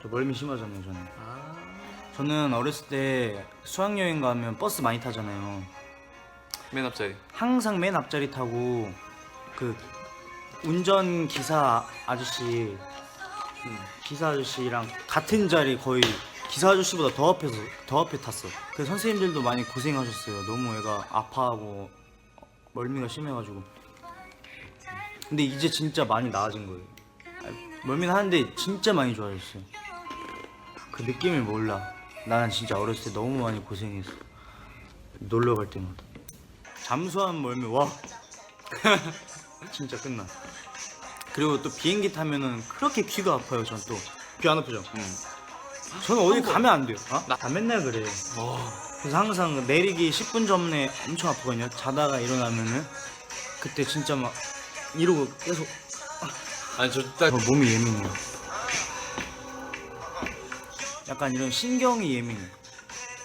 저 멀미 심하잖아요 저는 아. 저는 어렸을 때 수학여행 가면 버스 많이 타잖아요 맨 앞자리. 항상 맨 앞자리 타고 그 운전 기사 아저씨 음, 기사 아저씨랑 같은 자리 거의 기사 아저씨보다 더 앞에서 더 앞에 탔어. 그 선생님들도 많이 고생하셨어요. 너무 애가 아파하고 멀미가 심해가지고. 근데 이제 진짜 많이 나아진 거예요. 아, 멀미는 하는데 진짜 많이 좋아졌어요. 그 느낌을 몰라. 나는 진짜 어렸을 때 너무 많이 고생했어. 놀러 갈 때마다. 잠수한 멀미 와 진짜 끝나 그리고 또 비행기 타면은 그렇게 귀가 아파요 전 또 귀 안 아프죠? 음. 저는 어디 가면 안 돼요 어? 나- 나 맨날 그래 와. 그래서 항상 내리기 10분 전에 엄청 아프거든요 자다가 일어나면은 그때 진짜 막 이러고 계속 아니 저딱 어, 몸이 예민해요. 약간 이런 신경이 예민해